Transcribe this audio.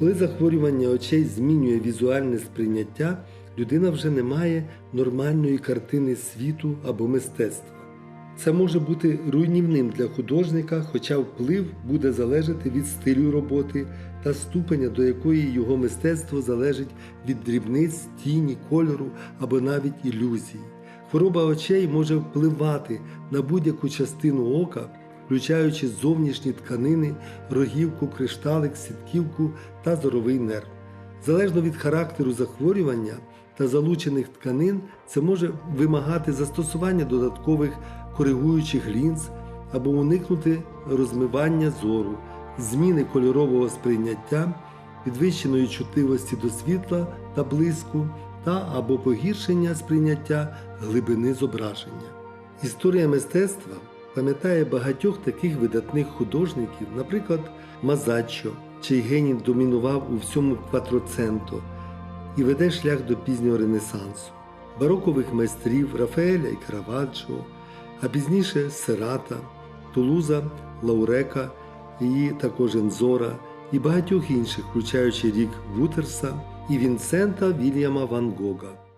Коли захворювання очей змінює візуальне сприйняття, людина вже не має нормальної картини світу або мистецтва. Це може бути руйнівним для художника, хоча вплив буде залежати від стилю роботи та ступеня, до якої його мистецтво залежить від дрібниць, тіні, кольору або навіть ілюзій. Хвороба очей може впливати на будь-яку частину ока, включаючи зовнішні тканини, рогівку, кришталик, сітківку та зоровий нерв. Залежно від характеру захворювання та залучених тканин, це може вимагати застосування додаткових коригуючих лінз або уникнути розмивання зору, зміни кольорового сприйняття, підвищеної чутливості до світла та блиску та або погіршення сприйняття глибини зображення. Історія мистецтва пам'ятає багатьох таких видатних художників, наприклад, Мазаччо, чий геній домінував у всьому кватроценто і веде шлях до пізнього Ренесансу, барокових майстрів Рафаеля і Караваджо, а пізніше Серата, Тулуза, Лаурека і також Ензора і багатьох інших, включаючи рік Вутерса і Вінсента Вільяма Ван Гога.